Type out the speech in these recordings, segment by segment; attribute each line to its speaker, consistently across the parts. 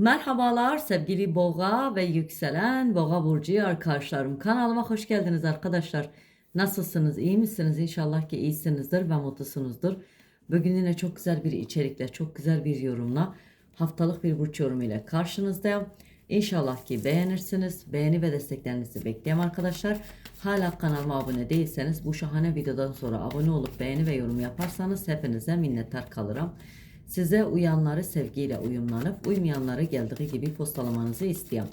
Speaker 1: Merhabalar sevgili boğa ve yükselen boğa burcu arkadaşlarım. Kanalıma hoş geldiniz arkadaşlar. Nasılsınız? İyi misiniz? İnşallah ki iyisinizdir ve mutlusunuzdur. Bugün yine çok güzel bir içerikle, çok güzel bir yorumla, haftalık bir burç yorumu ile karşınızdayım. İnşallah ki beğenirsiniz. Beğeni ve desteklerinizi bekliyorum arkadaşlar. Hala kanalıma abone değilseniz bu şahane videodan sonra abone olup beğeni ve yorum yaparsanız hepinize minnettar kalırım. Size uyanları sevgiyle uyumlanıp uymayanları geldiği gibi postalamanızı istiyorum.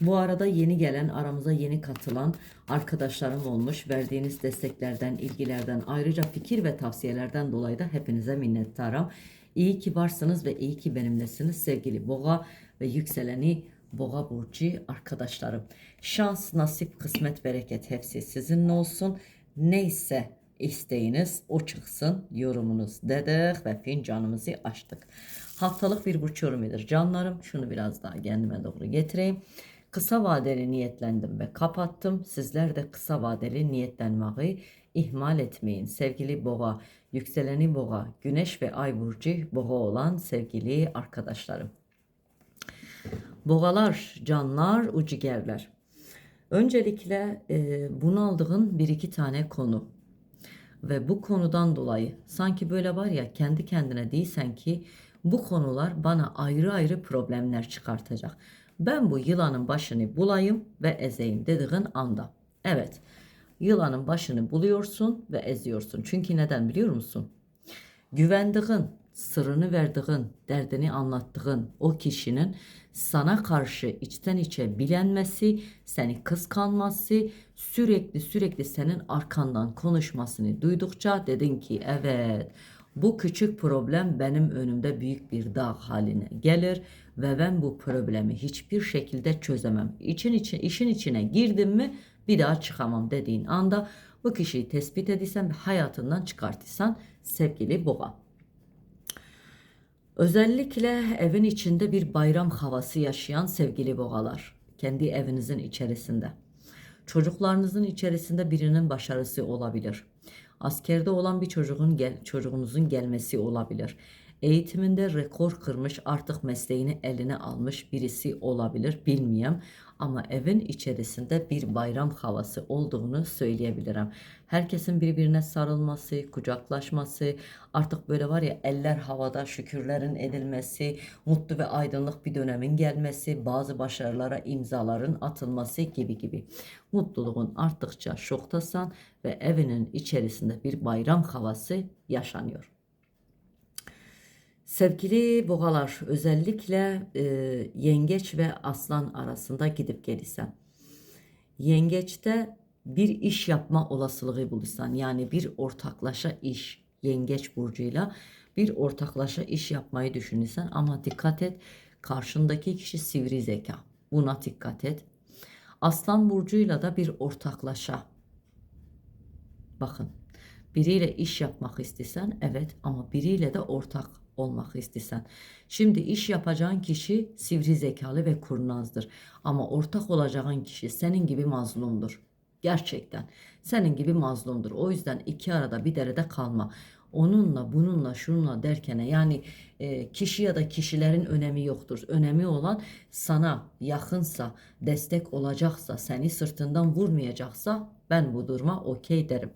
Speaker 1: Bu arada yeni gelen aramıza yeni katılan arkadaşlarım olmuş. Verdiğiniz desteklerden, ilgilerden ayrıca fikir ve tavsiyelerden dolayı da hepinize minnettarım. İyi ki varsınız ve iyi ki benimlesiniz sevgili boğa ve yükseleni boğa burcu arkadaşlarım. Şans, nasip, kısmet, bereket hepsi sizinle olsun. Neyse isteğiniz o çıksın yorumunuz dedik ve fincanımızı açtık. Haftalık bir burç yorumudur canlarım. Şunu biraz daha kendime doğru getireyim. Kısa vadeli niyetlendim ve kapattım. Sizler de kısa vadeli niyetlenmeyi ihmal etmeyin. Sevgili boğa, yükseleni boğa, güneş ve ay burcu boğa olan sevgili arkadaşlarım. Boğalar, canlar, ucigerler. Öncelikle e, bunaldığın bir iki tane konu ve bu konudan dolayı sanki böyle var ya kendi kendine değilsen ki bu konular bana ayrı ayrı problemler çıkartacak. Ben bu yılanın başını bulayım ve ezeyim dediğin anda. Evet yılanın başını buluyorsun ve eziyorsun. Çünkü neden biliyor musun? Güvendiğin, sırrını verdiğin, derdini anlattığın o kişinin sana karşı içten içe bilenmesi, seni kıskanması, sürekli sürekli senin arkandan konuşmasını duydukça dedin ki evet bu küçük problem benim önümde büyük bir dağ haline gelir ve ben bu problemi hiçbir şekilde çözemem. İçin için işin içine girdim mi bir daha çıkamam dediğin anda bu kişiyi tespit ediysen ve hayatından çıkartırsan sevgili boğa. Özellikle evin içinde bir bayram havası yaşayan sevgili boğalar. Kendi evinizin içerisinde. Çocuklarınızın içerisinde birinin başarısı olabilir. Askerde olan bir çocuğun gel, çocuğunuzun gelmesi olabilir. Eğitiminde rekor kırmış artık mesleğini eline almış birisi olabilir bilmiyorum. Ama evin içerisinde bir bayram havası olduğunu söyleyebilirim. Herkesin birbirine sarılması, kucaklaşması, artık böyle var ya eller havada şükürlerin edilmesi, mutlu ve aydınlık bir dönemin gelmesi, bazı başarılara imzaların atılması gibi gibi. Mutluluğun arttıkça şoktasan ve evinin içerisinde bir bayram havası yaşanıyor. Sevgili boğalar özellikle e, yengeç ve aslan arasında gidip gelirsen. Yengeçte bir iş yapma olasılığı bulursan yani bir ortaklaşa iş yengeç burcuyla bir ortaklaşa iş yapmayı düşünürsen ama dikkat et karşındaki kişi sivri zeka. Buna dikkat et. Aslan burcuyla da bir ortaklaşa. Bakın biriyle iş yapmak istesen evet ama biriyle de ortak olmak istesen. Şimdi iş yapacağın kişi sivri zekalı ve kurnazdır. Ama ortak olacağın kişi senin gibi mazlumdur. Gerçekten senin gibi mazlumdur. O yüzden iki arada bir derede kalma. Onunla bununla şununla derkene yani e, kişi ya da kişilerin önemi yoktur. Önemi olan sana yakınsa, destek olacaksa, seni sırtından vurmayacaksa ben bu duruma okey derim.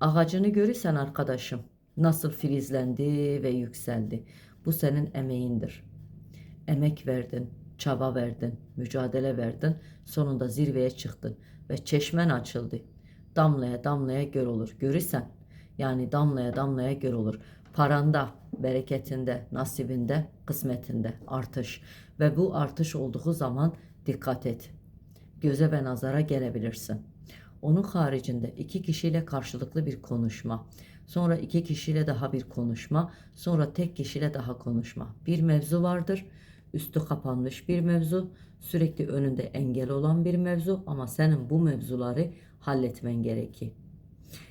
Speaker 1: Ağacını görürsen arkadaşım nasıl filizlendi ve yükseldi. Bu senin emeğindir. Emek verdin, çaba verdin, mücadele verdin. Sonunda zirveye çıktın ve çeşmen açıldı. Damlaya damlaya göl olur. Görürsen yani damlaya damlaya göl olur. Paranda, bereketinde, nasibinde, kısmetinde artış ve bu artış olduğu zaman dikkat et. Göze ve nazara gelebilirsin. Onun haricinde iki kişiyle karşılıklı bir konuşma, sonra iki kişiyle daha bir konuşma, sonra tek kişiyle daha konuşma. Bir mevzu vardır, üstü kapanmış bir mevzu, sürekli önünde engel olan bir mevzu ama senin bu mevzuları halletmen gerekir.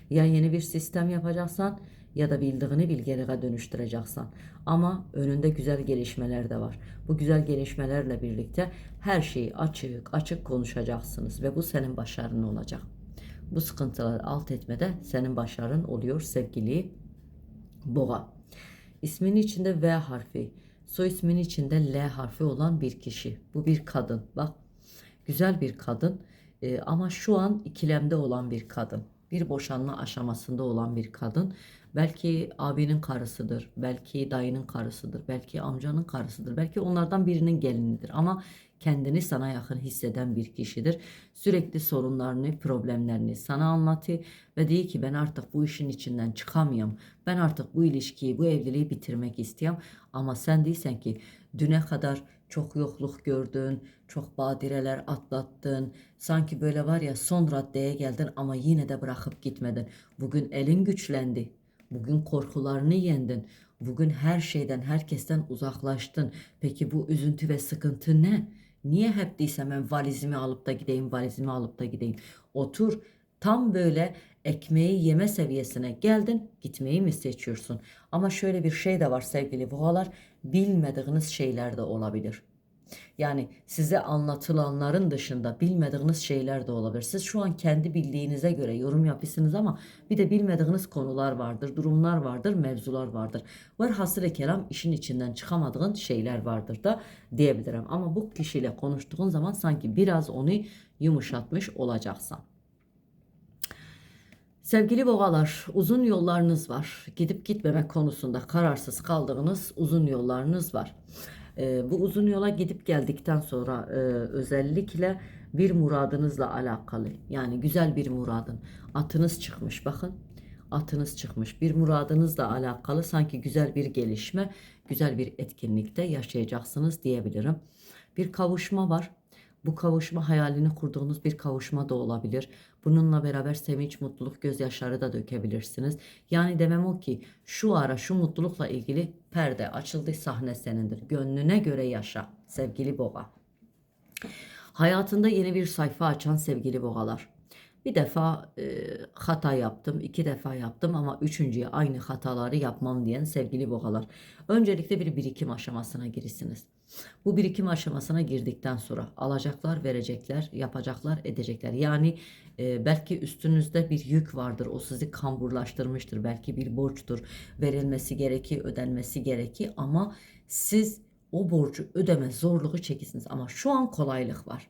Speaker 1: Ya yeni bir sistem yapacaksan ya da bildiğini bilgeliğe dönüştüreceksin. Ama önünde güzel gelişmeler de var. Bu güzel gelişmelerle birlikte her şeyi açık açık konuşacaksınız ve bu senin başarın olacak. Bu sıkıntıları alt etmede senin başarın oluyor sevgili boğa. İsminin içinde V harfi, Soy isminin içinde L harfi olan bir kişi. Bu bir kadın. Bak güzel bir kadın Ee, ama şu an ikilemde olan bir kadın. Bir boşanma aşamasında olan bir kadın. Belki abinin karısıdır, belki dayının karısıdır, belki amcanın karısıdır, belki onlardan birinin gelinidir ama kendini sana yakın hisseden bir kişidir. Sürekli sorunlarını, problemlerini sana anlatıyor ve diyor ki ben artık bu işin içinden çıkamıyorum. Ben artık bu ilişkiyi, bu evliliği bitirmek istiyorum. Ama sen değilsen ki düne kadar çok yokluk gördün, çok badireler atlattın. Sanki böyle var ya son raddeye geldin ama yine de bırakıp gitmedin. Bugün elin güçlendi. Bugün korkularını yendin. Bugün her şeyden, herkesten uzaklaştın. Peki bu üzüntü ve sıkıntı ne? Niye hep değilse ben valizimi alıp da gideyim, valizimi alıp da gideyim? Otur. Tam böyle ekmeği yeme seviyesine geldin, gitmeyi mi seçiyorsun? Ama şöyle bir şey de var sevgili boğalar, bilmediğiniz şeyler de olabilir. Yani size anlatılanların dışında bilmediğiniz şeyler de olabilir. Siz şu an kendi bildiğinize göre yorum yapıyorsunuz ama bir de bilmediğiniz konular vardır, durumlar vardır, mevzular vardır. Var hasır kelam işin içinden çıkamadığın şeyler vardır da diyebilirim. Ama bu kişiyle konuştuğun zaman sanki biraz onu yumuşatmış olacaksan. Sevgili boğalar, uzun yollarınız var. Gidip gitmemek konusunda kararsız kaldığınız uzun yollarınız var. Ee, bu uzun yola gidip geldikten sonra e, özellikle bir muradınızla alakalı yani güzel bir muradın atınız çıkmış bakın atınız çıkmış bir muradınızla alakalı sanki güzel bir gelişme güzel bir etkinlikte yaşayacaksınız diyebilirim. Bir kavuşma var. Bu kavuşma hayalini kurduğunuz bir kavuşma da olabilir. Bununla beraber sevinç, mutluluk, gözyaşları da dökebilirsiniz. Yani demem o ki şu ara şu mutlulukla ilgili perde açıldı sahne senindir. Gönlüne göre yaşa sevgili boğa. Hayatında yeni bir sayfa açan sevgili boğalar. Bir defa e, hata yaptım, iki defa yaptım ama üçüncüye aynı hataları yapmam diyen sevgili boğalar. Öncelikle bir birikim aşamasına girsiniz. Bu birikim aşamasına girdikten sonra alacaklar, verecekler, yapacaklar, edecekler. Yani e, belki üstünüzde bir yük vardır. O sizi kamburlaştırmıştır. Belki bir borçtur. Verilmesi gerekir, ödenmesi gerekir ama siz o borcu ödeme zorluğu çekisiniz. Ama şu an kolaylık var.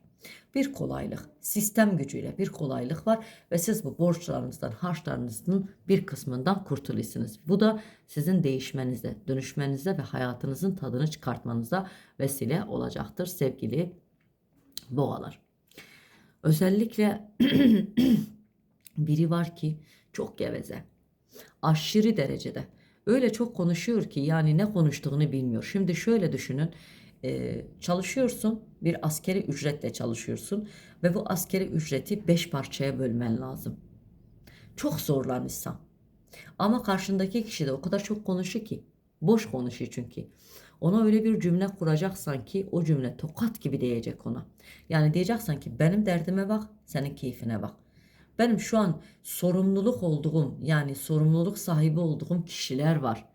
Speaker 1: Bir kolaylık, sistem gücüyle bir kolaylık var ve siz bu borçlarınızdan, harçlarınızın bir kısmından kurtuluyorsunuz. Bu da sizin değişmenize, dönüşmenize ve hayatınızın tadını çıkartmanıza vesile olacaktır sevgili boğalar. Özellikle biri var ki çok geveze. Aşırı derecede. Öyle çok konuşuyor ki yani ne konuştuğunu bilmiyor. Şimdi şöyle düşünün. Ee, çalışıyorsun bir askeri ücretle çalışıyorsun ve bu askeri ücreti 5 parçaya bölmen lazım. Çok zorlanırsan. Ama karşındaki kişi de o kadar çok konuşuyor ki. Boş konuşuyor çünkü. Ona öyle bir cümle kuracaksan ki o cümle tokat gibi diyecek ona. Yani diyeceksen ki benim derdime bak, senin keyfine bak. Benim şu an sorumluluk olduğum yani sorumluluk sahibi olduğum kişiler var.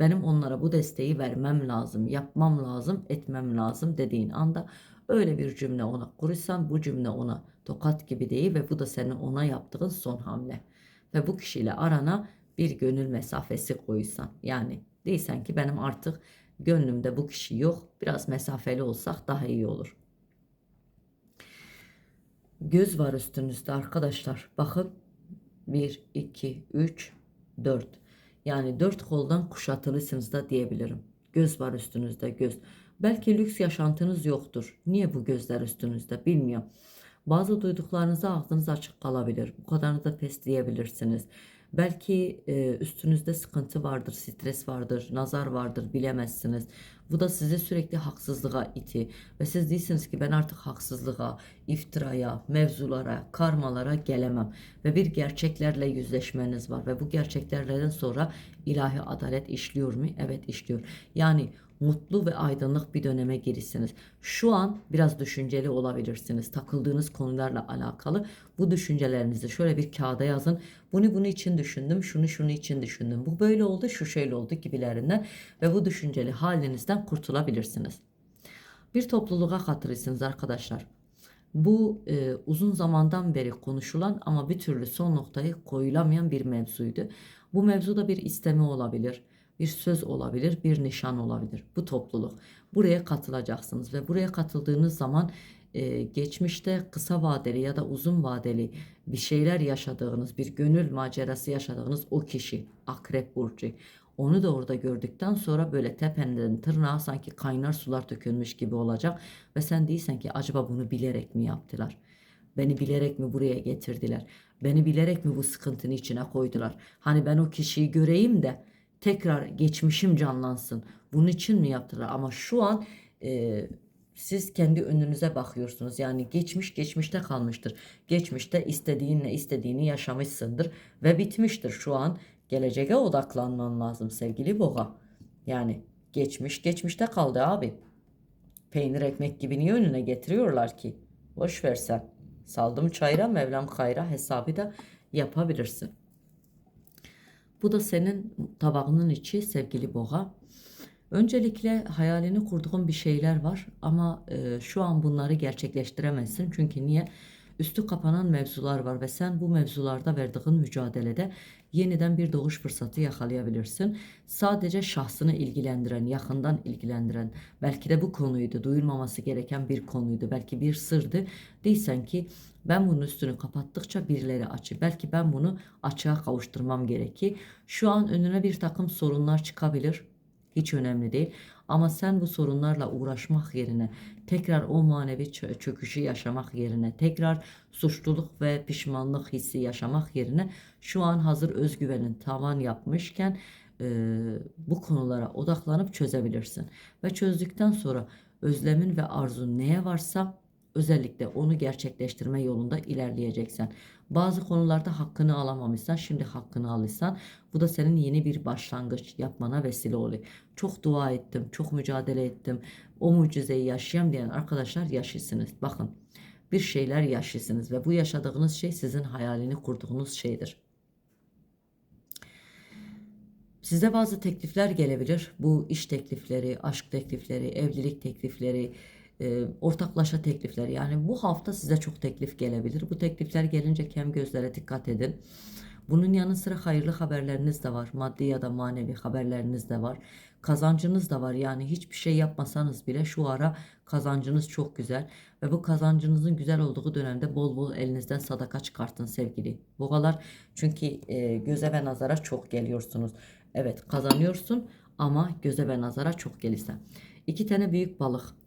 Speaker 1: Benim onlara bu desteği vermem lazım, yapmam lazım, etmem lazım dediğin anda öyle bir cümle ona kurursan bu cümle ona tokat gibi değil ve bu da senin ona yaptığın son hamle. Ve bu kişiyle arana bir gönül mesafesi koysan yani değilsen ki benim artık gönlümde bu kişi yok biraz mesafeli olsak daha iyi olur. Göz var üstünüzde arkadaşlar. Bakın 1, 2, 3, 4. Yani dört koldan kuşatılısınız da diyebilirim. Göz var üstünüzde göz. Belki lüks yaşantınız yoktur. Niye bu gözler üstünüzde bilmiyorum. Bazı duyduklarınıza ağzınız açık kalabilir. Bu kadarını da pes diyebilirsiniz. Belki e, üstünüzde sıkıntı vardır, stres vardır, nazar vardır bilemezsiniz. Bu da sizi sürekli haksızlığa iti ve siz değilsiniz ki ben artık haksızlığa, iftiraya, mevzulara, karmalara gelemem ve bir gerçeklerle yüzleşmeniz var ve bu gerçeklerden sonra ilahi adalet işliyor mu? Evet işliyor. Yani mutlu ve aydınlık bir döneme girsiniz. Şu an biraz düşünceli olabilirsiniz. Takıldığınız konularla alakalı bu düşüncelerinizi şöyle bir kağıda yazın. Bunu bunu için düşündüm, şunu şunu için düşündüm. Bu böyle oldu, şu şöyle oldu gibilerinden ve bu düşünceli halinizden kurtulabilirsiniz. Bir topluluğa katılırsınız arkadaşlar. Bu e, uzun zamandan beri konuşulan ama bir türlü son noktayı koyulamayan bir mevzuydu. Bu mevzuda bir isteme olabilir bir söz olabilir, bir nişan olabilir. Bu topluluk. Buraya katılacaksınız ve buraya katıldığınız zaman e, geçmişte kısa vadeli ya da uzun vadeli bir şeyler yaşadığınız, bir gönül macerası yaşadığınız o kişi, Akrep Burcu. Onu da orada gördükten sonra böyle tependen tırnağa sanki kaynar sular dökülmüş gibi olacak ve sen değilsen ki acaba bunu bilerek mi yaptılar? Beni bilerek mi buraya getirdiler? Beni bilerek mi bu sıkıntının içine koydular? Hani ben o kişiyi göreyim de tekrar geçmişim canlansın. Bunun için mi yaptılar? Ama şu an e, siz kendi önünüze bakıyorsunuz. Yani geçmiş geçmişte kalmıştır. Geçmişte istediğinle istediğini yaşamışsındır ve bitmiştir. Şu an geleceğe odaklanman lazım sevgili boğa. Yani geçmiş geçmişte kaldı abi. Peynir ekmek gibi niye önüne getiriyorlar ki? Boş versen. Saldım çayra Mevlam kayra hesabı da yapabilirsin. Bu da senin tabağının içi sevgili boğa. Öncelikle hayalini kurduğun bir şeyler var ama e, şu an bunları gerçekleştiremezsin. Çünkü niye? Üstü kapanan mevzular var ve sen bu mevzularda verdiğin mücadelede yeniden bir doğuş fırsatı yakalayabilirsin. Sadece şahsını ilgilendiren, yakından ilgilendiren, belki de bu konuydu, duyulmaması gereken bir konuydu, belki bir sırdı. Değilsen ki ben bunun üstünü kapattıkça birileri açı. Belki ben bunu açığa kavuşturmam gerekir. Şu an önüne bir takım sorunlar çıkabilir. Hiç önemli değil. Ama sen bu sorunlarla uğraşmak yerine tekrar o manevi çö- çöküşü yaşamak yerine tekrar suçluluk ve pişmanlık hissi yaşamak yerine şu an hazır özgüvenin tavan yapmışken e, bu konulara odaklanıp çözebilirsin. Ve çözdükten sonra özlemin ve arzun neye varsa özellikle onu gerçekleştirme yolunda ilerleyeceksen. Bazı konularda hakkını alamamışsan şimdi hakkını alırsan bu da senin yeni bir başlangıç yapmana vesile oluyor. Çok dua ettim, çok mücadele ettim. O mucizeyi yaşayan diyen arkadaşlar yaşlısınız. Bakın bir şeyler yaşlısınız ve bu yaşadığınız şey sizin hayalini kurduğunuz şeydir. Size bazı teklifler gelebilir. Bu iş teklifleri, aşk teklifleri, evlilik teklifleri, e, ortaklaşa teklifleri. Yani bu hafta size çok teklif gelebilir. Bu teklifler gelince kem gözlere dikkat edin. Bunun yanı sıra hayırlı haberleriniz de var. Maddi ya da manevi haberleriniz de var. Kazancınız da var. Yani hiçbir şey yapmasanız bile şu ara kazancınız çok güzel. Ve bu kazancınızın güzel olduğu dönemde bol bol elinizden sadaka çıkartın sevgili boğalar. Çünkü e, göze ve nazara çok geliyorsunuz. Evet kazanıyorsun ama göze ve nazara çok gelirsen. İki tane büyük balık.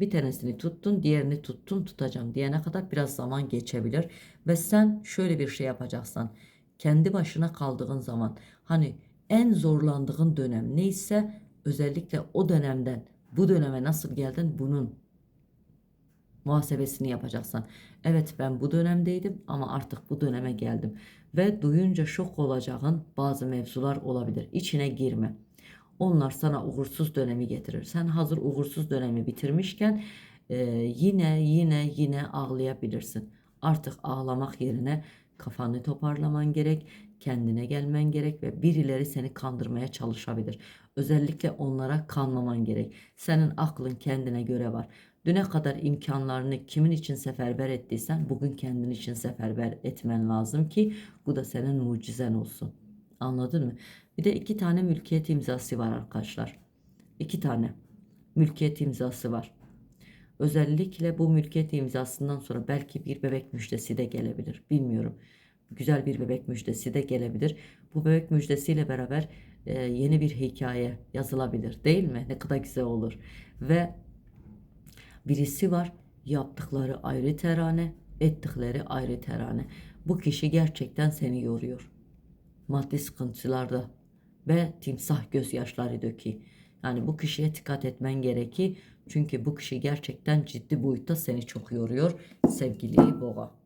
Speaker 1: Bir tanesini tuttun, diğerini tuttun, tutacağım diyene kadar biraz zaman geçebilir. Ve sen şöyle bir şey yapacaksan, kendi başına kaldığın zaman, hani en zorlandığın dönem neyse, özellikle o dönemden bu döneme nasıl geldin bunun muhasebesini yapacaksan. Evet ben bu dönemdeydim ama artık bu döneme geldim. Ve duyunca şok olacağın bazı mevzular olabilir. İçine girme. Onlar sana uğursuz dönemi getirir. Sen hazır uğursuz dönemi bitirmişken e, yine yine yine ağlayabilirsin. Artık ağlamak yerine kafanı toparlaman gerek, kendine gelmen gerek ve birileri seni kandırmaya çalışabilir. Özellikle onlara kanmaman gerek. Senin aklın kendine göre var. Düne kadar imkanlarını kimin için seferber ettiysen bugün kendin için seferber etmen lazım ki bu da senin mucizen olsun. Anladın mı? Bir de iki tane mülkiyet imzası var arkadaşlar. İki tane mülkiyet imzası var. Özellikle bu mülkiyet imzasından sonra belki bir bebek müjdesi de gelebilir. Bilmiyorum. Güzel bir bebek müjdesi de gelebilir. Bu bebek müjdesiyle beraber e, yeni bir hikaye yazılabilir değil mi? Ne kadar güzel olur. Ve birisi var yaptıkları ayrı terane, ettikleri ayrı terane. Bu kişi gerçekten seni yoruyor. Maddi sıkıntılarda ve timsah gözyaşları döki. Yani bu kişiye dikkat etmen gerekir. Çünkü bu kişi gerçekten ciddi boyutta seni çok yoruyor sevgili boğa.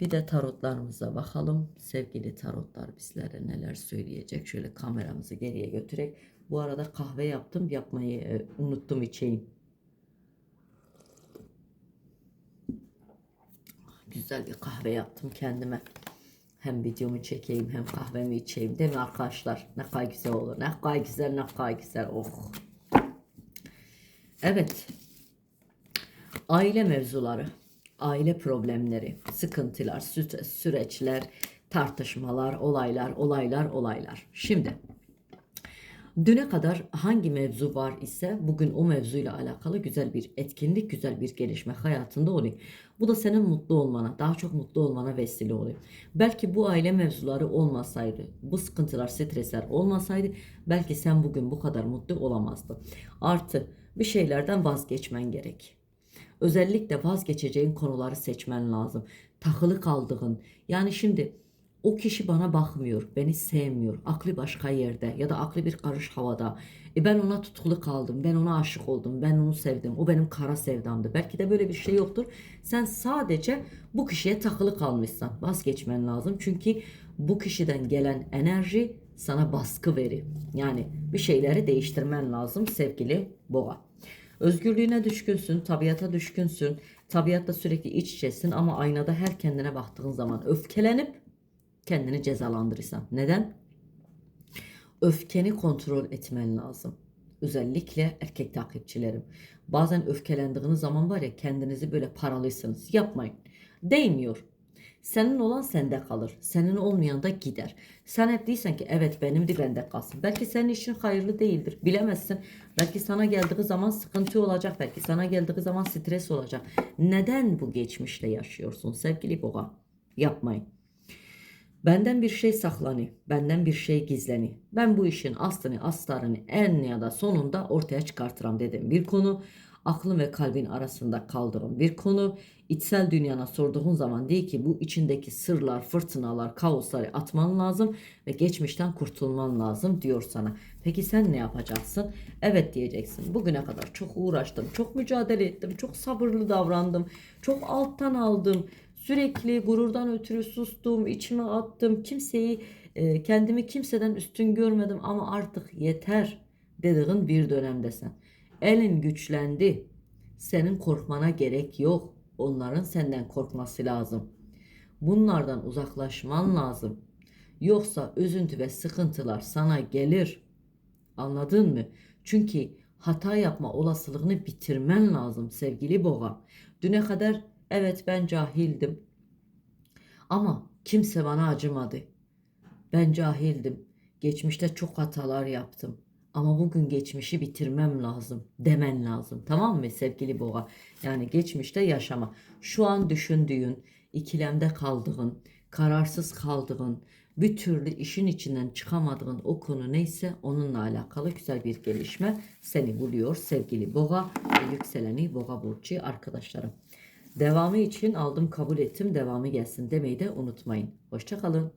Speaker 1: Bir de tarotlarımıza bakalım. Sevgili tarotlar bizlere neler söyleyecek. Şöyle kameramızı geriye götürerek. Bu arada kahve yaptım. Yapmayı e, unuttum içeyim. Güzel bir kahve yaptım kendime. Hem videomu çekeyim hem kahvemi içeyim. Değil mi arkadaşlar? Ne kadar güzel olur. Ne kadar güzel ne kadar güzel. Oh. Evet. Aile mevzuları, aile problemleri, sıkıntılar, sü- süreçler, Tartışmalar, olaylar, olaylar, olaylar. Şimdi Düne kadar hangi mevzu var ise bugün o mevzuyla alakalı güzel bir etkinlik, güzel bir gelişme hayatında oluyor. Bu da senin mutlu olmana, daha çok mutlu olmana vesile oluyor. Belki bu aile mevzuları olmasaydı, bu sıkıntılar, stresler olmasaydı belki sen bugün bu kadar mutlu olamazdın. Artı bir şeylerden vazgeçmen gerek. Özellikle vazgeçeceğin konuları seçmen lazım. Takılı kaldığın. Yani şimdi o kişi bana bakmıyor, beni sevmiyor. Aklı başka yerde ya da aklı bir karış havada. E ben ona tutkulu kaldım, ben ona aşık oldum, ben onu sevdim. O benim kara sevdamdı. Belki de böyle bir şey yoktur. Sen sadece bu kişiye takılı kalmışsan vazgeçmen lazım. Çünkü bu kişiden gelen enerji sana baskı verir. Yani bir şeyleri değiştirmen lazım sevgili boğa. Özgürlüğüne düşkünsün, tabiata düşkünsün. Tabiatla sürekli iç içesin ama aynada her kendine baktığın zaman öfkelenip kendini cezalandırırsan. Neden? Öfkeni kontrol etmen lazım. Özellikle erkek takipçilerim. Bazen öfkelendiğiniz zaman var ya kendinizi böyle paralıysanız. Yapmayın. Değmiyor. Senin olan sende kalır. Senin olmayan da gider. Sen hep değilsen ki evet benimdi bende kalsın. Belki senin için hayırlı değildir. Bilemezsin. Belki sana geldiği zaman sıkıntı olacak. Belki sana geldiği zaman stres olacak. Neden bu geçmişle yaşıyorsun sevgili boğa? Yapmayın. Benden bir şey saklanı, benden bir şey gizleni. Ben bu işin aslını, astarını en ya da sonunda ortaya çıkartıram dedim. Bir konu aklın ve kalbin arasında kaldığın bir konu. İçsel dünyana sorduğun zaman değil ki bu içindeki sırlar, fırtınalar, kaosları atman lazım ve geçmişten kurtulman lazım diyor sana. Peki sen ne yapacaksın? Evet diyeceksin. Bugüne kadar çok uğraştım, çok mücadele ettim, çok sabırlı davrandım, çok alttan aldım. Sürekli gururdan ötürü sustum, içime attım. Kimseyi, e, kendimi kimseden üstün görmedim ama artık yeter dediğin bir dönemdesin. Elin güçlendi. Senin korkmana gerek yok. Onların senden korkması lazım. Bunlardan uzaklaşman lazım. Yoksa üzüntü ve sıkıntılar sana gelir. Anladın mı? Çünkü hata yapma olasılığını bitirmen lazım sevgili boğa. Düne kadar evet ben cahildim. Ama kimse bana acımadı. Ben cahildim. Geçmişte çok hatalar yaptım. Ama bugün geçmişi bitirmem lazım demen lazım. Tamam mı sevgili boğa? Yani geçmişte yaşama. Şu an düşündüğün, ikilemde kaldığın, kararsız kaldığın, bir türlü işin içinden çıkamadığın o konu neyse onunla alakalı güzel bir gelişme seni buluyor sevgili boğa ve yükseleni boğa burcu arkadaşlarım. Devamı için aldım kabul ettim devamı gelsin demeyi de unutmayın. Hoşçakalın.